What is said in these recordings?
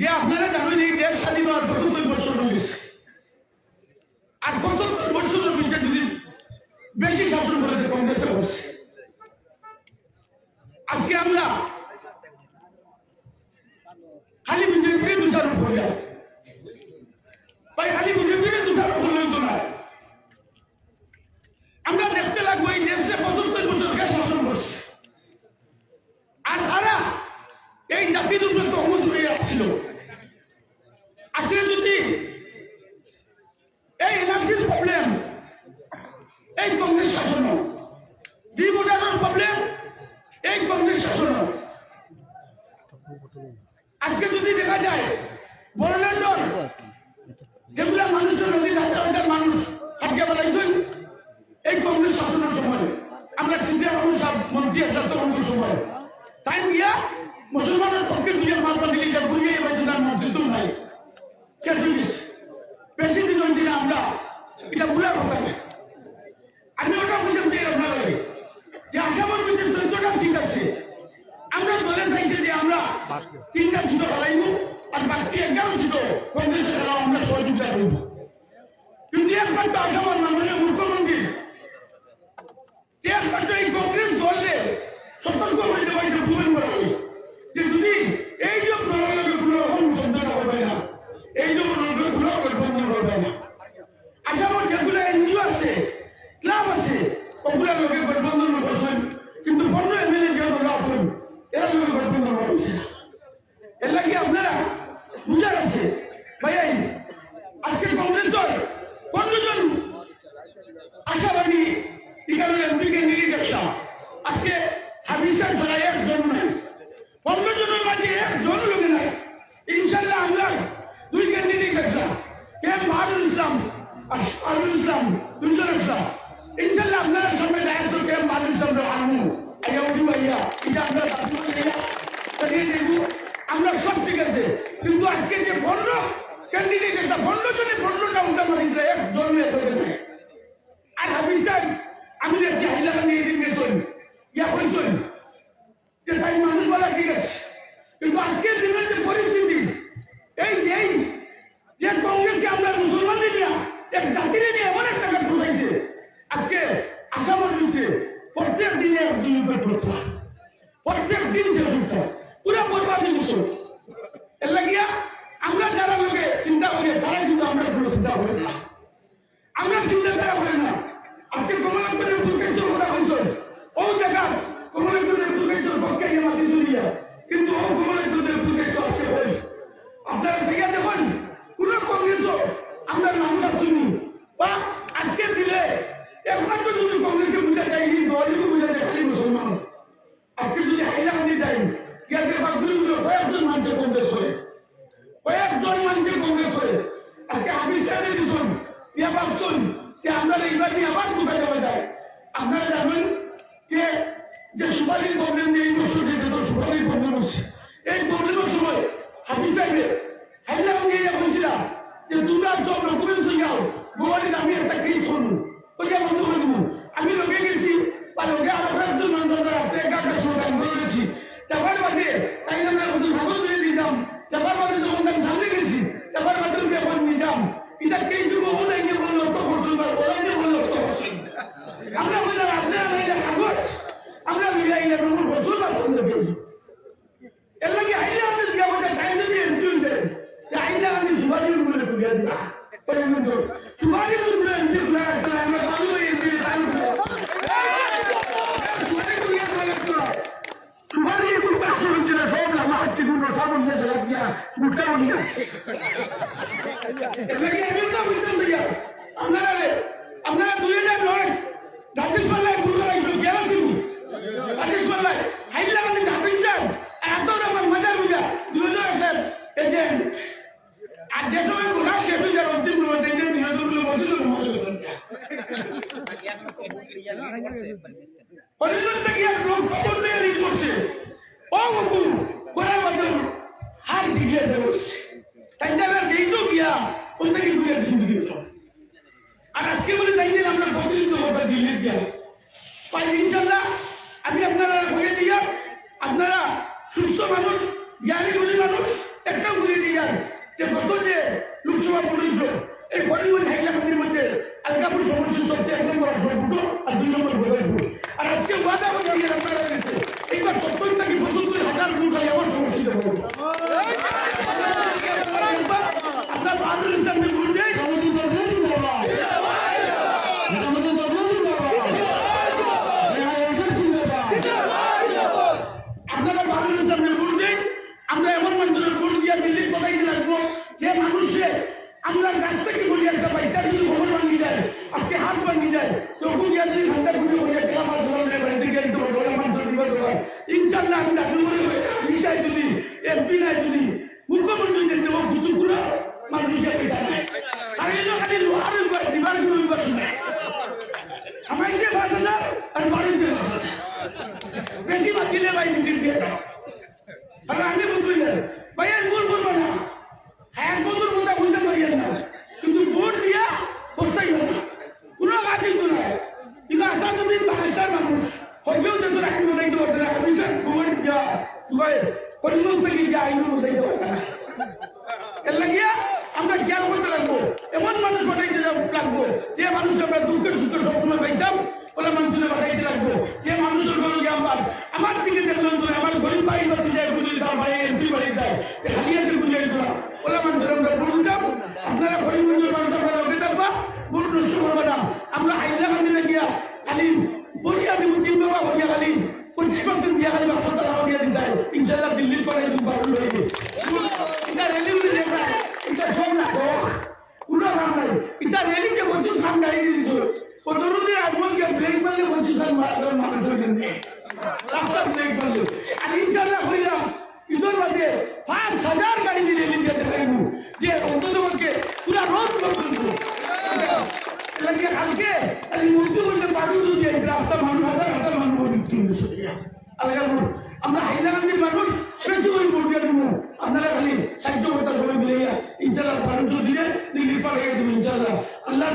যে আপনারা জানেন এই দেশ স্বাধীন হওয়ার পঁচাত্তর বছর রয়েছে। আর পঁচাত্তর বছর রয়েছে যদি বেশি শাসন করেছে কংগ্রেসে অবশ্যই। আজকে আমরা খালি বিজেপিকে দোষারোপ করি আর। ভাই খালি বিজেপিকে দোষারোপ করলেই তো না আমরা দেখতে লাগবো এই দেশে পঁচাত্তর বছরকে শাসন করছে আর তারা এই জাতির উপরে তহমত হয়ে যাচ্ছিল আসলে যদি এই এনআরসির প্রবলেম এই কংগ্রেস শাসন ডিভোটারের প্রবলেম এই কংগ্রেস শাসন আজকে যদি দেখা যায় বড়লেন্ডর যেগুলা মানুষের হাজার হাজার মানুষ আটকে বেড়াইছেন এই কংগ্রেস শাসনের সময় আমরা সিনিয়র রহমান সাহেব মন্ত্রী আসলাম তখন সময় তাই গিয়া মুসলমানের পক্ষে দুই মাত্রা দিলে যা এবার তার নাই কে জিনিস প্রেসিডেন্ট ছিল আমরা এটা ভুলে কথা আমি ওটা বুঝে বুঝে আপনার যে আসামের ভিতরে চোদ্দটা সিট আছে। আমরা দলে চাইছে যে আমরা তিনটা সিটও হারাইব আর বাকি এগারো সিটও কংগ্রেসের আমরা সহযোগিতা করব। কিন্তু একমাত্র আসামের মাননীয় মুখ্যমন্ত্রী যে একমাত্র এই কংগ্রেস দলকে সতর্ক করে দেওয়া এটা ভুলেন করা হবে যে যদি এই যে প্রণালীকে কোনো রকম সন্ধান করবে না এই যে প্রণালীকে কোনো গঠবন্ধন করবে না আসামের যেগুলো এনজিও আছে ক্লাব আছে। ওগুলা লোকে গঠবন্ধন করছেন কিন্তু পনেরো এমএলএ যে লোক আছেন এরা লোকে গঠবন্ধন করছে এর লাগে আপনারা বুঝার আছে। ভাই, এই, আজকে কংগ্রেসের পনেরো জন আশাবাদী এখানে এমপি ক্যান্ডিডেট একটা আজকে হাবিসার ছাড়া একজন নাই। পনেরো জনের মাঝে একজন লোক নাই। ইনশাল্লাহ আমরা দুই ক্যান্ডিডেট একটা কে? মারুল ইসলাম। আর ইসলাম। আমি দেখছি হাইলাকান্দি নিয়ে দিন গেছেন ইয়া কইছেন যে তাই মানুষ বলা ঠিক আছে কিন্তু আজকের দিনের যে পরিস্থিতি এই যে এই যে কংগ্রেসকে আমরা মুসলমান নিয়ে এক জাতিরে নিয়ে এমন একটা কাজ ঢুকাইছে আজকে আসামের বিরুদ্ধে প্রত্যেক দিনে একজন উপর চর্চা প্রত্যেক দিন যে চর্চা পুরো বরবাদি মুসল এর লাগিয়া আমরা যারা লোকে চিন্তা করি, তারাই কিন্তু আমরা কোনো চিন্তা করি না। আমরা চিন্তা করা হয় না। আজকে কমলাপুরের দুর্গেশ্বর কথা হয়েছে। ও জায়গা কমলাপুরের দুর্গেশ্বর পক্ষে আমাকে চলিয়া কিন্তু ও কমলাপুরের দুর্গেশ্বর আসে হই আপনারা জায়গা দেখুন কোন কংগ্রেস আমরা নামটা শুনি বা আজকে দিলে একমাত্র যদি কংগ্রেসে বুঝা যায় এই দলকে বুঝা যায় খালি মুসলমান আজকে যদি হাইলা হানি যায় ইয়াকে বাগুলিগুলো কয়েকজন মানুষের কংগ্রেস করে কয়েকজন মানুষের কংগ্রেস করে আজকে আমি আপনারা জানেন যে যে সুপারির প্রবলেম এই বছর যে যত সুপারির প্রবলেম হচ্ছে এই প্রবলেমের সময় হাফিজ সাহেবের হাইলাম নিয়ে বলছিলাম যে তোমরা সব ডকুমেন্টস হয়ে যাও গোয়ালিতে আমি একটা কেস করব ওই যে বন্ধু করে দেবো আমি লোকে গেছি বা লোকে আরও একজন মানুষ রাত্রে এগারোটার সময় আমি করে গেছি বাদে তাই আমরা নতুন কাগজ দিয়ে দিতাম। তারপর বাদে যখন আমি সামনে গেছি তারপর আমি এখন নিজাম। এটা কেস বহু নাই যে বলল তো করছেন বা ওরাই যে বলল তো করছেন আমরা বললাম, আপনারা এটা কাগজ আমরা মিলাই এটা কোনো বছর বা সন্ধ্যে পেয়েছি এর লাগে আইলে আমি দিয়া বলে তাই যদি এমপিউন দেন আইলে আমি সুভাষী বলে কুড়িয়া দিবা সুভাষী বলে এমপি কুড়িয়া একটা আমরা ভালো এমপি তাই সুভাষী কুড়িয়া দিবা সুভাষী একটু পাশে হয়েছিল সব লামা সব নিয়ে চলে গিয়া গুটকা বুঝতাম দিয়া আপনারা আপনারা দুই হাজার নয়। রাজেশ পাল্লায়গুলো রাখল গেলাম রাজেশ পাল্লায় হাইলাকান্দি ঢাপিয়েছেন এত রকম মজা বুঝা। দুজন আছেন এই যে, আর যে সময় গোড়া শেষ হয়ে যাবে, অন্তিম যে বিনোদনগুলো বসেছিল মহাজন পরিবার থেকে এক লোক দিয়ে রিজ করছে ও বাবু কোরা বাদল ফিরিয়ে দেবো তাই না দেখল গিয়া ওই থেকে ঘুরে শুরু দিত আর আজকে বলে তাই দিন আমরা প্রতিনিধিত্ব করতে দিল্লি গিয়া। তাই ইনশাল্লাহ আমি আপনারা ঘুরে দিয়া, আপনারা সুস্থ মানুষ, জ্ঞানী গুলি মানুষ একটা ঘুরে দিয়া যে গত যে লোকসভা পুলিশ এই কলিগঞ্জ হাইলাকান্দির মধ্যে আলকাপুর সমস্যা সবচেয়ে এক নম্বর আসন ফুটো আর দুই নম্বর ঘোড়ায় আর আজকে ওয়াদা হয়ে আপনারা এইবার সত্তরটা কি থেকে বলি একটা বাইকটা যদি খবর ভাঙি যায় আজকে হাত ভাঙি যায় তখন গিয়ে যদি ঘণ্টা ঘুরে বলি একটা মাস হলে বাড়িতে গিয়ে দিতে পারব ওরা মানুষ দিবার দরকার ইনশাল্লাহ আমি ডাক্তার বলে বিষয় যদি এমপি নাই যদি মুখ্যমন্ত্রী যদি দেবো কিছু পুরো মানুষের পেটা নাই আর এই যে খালি লোহার উইবার দিবার কোনো উইবার শুনে আমার যে পাঁচ হাজার আর বাড়িতে পাঁচ হাজার বেশি বাতিলে ভাই মিটিং দিয়ে দাও আর আমি বুঝবই না ভাই আর ভুল বলব না এক বছর মতো বলতে পারি না কিন্তু ভোট দিয়া করতেই হবে কোনো কাজই তো নাই কিন্তু আশা তুমি বাংলাদেশের মানুষ হইলেও যে তোরা আইন বসাইতে পারছে না অফিসের খবর দিয়া করিমগঞ্জ থেকে গিয়ে আইন বসাইতে পারছে না। আমরা জ্ঞান করতে লাগবো, এমন মানুষ বানাইতে লাগবো, যে মানুষ আমরা দুঃখের সুখের সবসময় পাইতাম ওরা মানুষের বানাইতে লাগবো। যে মানুষের জ্ঞান পান, আমার থেকে দেখলাম তো আমার গরিব বাড়ি বাড়ি যায় বাড়ি, এমপি বাড়ি যায় হালিয়াকে বুঝে দিতাম ওরা মানুষের আমরা ভোট দিতাম, আপনারা গরিবগঞ্জের মানুষ, আপনারা ওকে না। আমরা হাইলা বান্ধিলে গিয়া খালি বলিয়া দিব, তিন বাবা বলিয়া খালি পঁচিশ পার্সেন্ট দিয়া খালি বাক্স টাকা বলিয়া দিতে ইনশাল্লাহ দিল্লির পরে পারুল হয়ে এটা রেলি উঠে দেখা এটা সব না কোনো কাম নাই। এটা রেলি যে পঁচিশ খান গাড়ি দিয়েছিল কতদিন আসব গিয়ে ব্রেক মারলে পঁচিশ খান মানুষ রাস্তা ব্রেক মারলে আর ইনশাল্লাহ হইলাম ঈদের বাদে পাঁচ হাজার গাড়ি দিয়ে রেলি দিয়ে দেখাইব যে অন্তত পক্ষে পুরা রোড পর্যন্ত লাগে কালকে আমি মধ্যে বলতে পারব যদি এই রাস্তা মানুষ হাজার হাজার মৃত্যু হয়েছে আলাদা বলুন আমরা হাইলাকান্দির মানুষ বেশি করে ভোট দিয়ে দেবো। আপনারা খালি সাহায্য করতে সবাই মিলে ইনশাল্লাহ মানুষ দিলে দিল্লি পাড়ে দেবো ইনশাল্লাহ আল্লাহ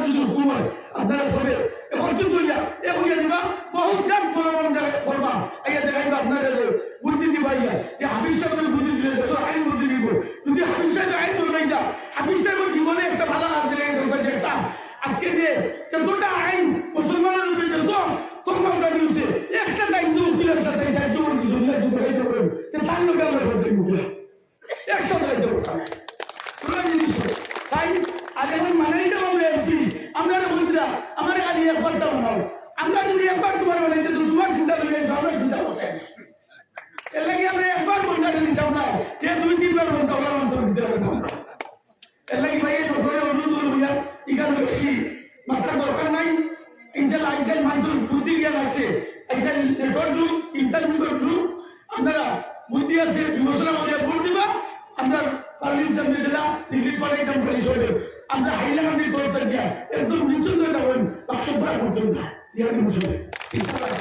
এখন বুদ্ধি দিব যদি হাবিব সাহেব আইন বলবাই যা হাবিব সাহেবের জীবনে একটা ভালো কাজ দিলে একটা আজকে যে যতটা আইন মুসলমানের উপরে যত তোমার গাড়ি হচ্ছে একটা দায়িত্ব উকিলের সাথে সাহায্য করে কিছু না যুদ্ধ হইতে পারে তার লোক আমরা করতে উকিল একটা দায়িত্ব করতাম পুরো জিনিস তাই আজ এখন মানাই দেবো আমরা এমপি আমরা বলছিলাম আমার গাড়ি একবার তো বানাও আমরা যদি একবার তোমার বানাইতে তো তোমার চিন্তা করবে আমরা চিন্তা করতে এর লাগে আমরা একবার মনটা নিতাম না। যে তুমি তিনবার মনটা আমরা অন্তর দিতে আমরা এর লাগে ভাই এই নগরে অনুরোধ করব ইগান বেশি মাত্রা দরকার নাই। ইনশাল্লাহ আজকাল মানুষের বুদ্ধি জ্ঞান আছে। আজকাল নেটওয়ার্ক যুগ ইন্টারনেটের যুগ আপনারা বুদ্ধি আছে, বিবেচনা করে ভোট দিবা। আমরা পার্লামেন্ট জেলা দিল্লি পরে একদম পরিষদে আমরা হাইলাকান্দি তরফ থেকে একদম নিচুন হয়ে যাবেন বাক্স ভরা করতেন না ইয়ার মুসলে ইনশাল্লাহ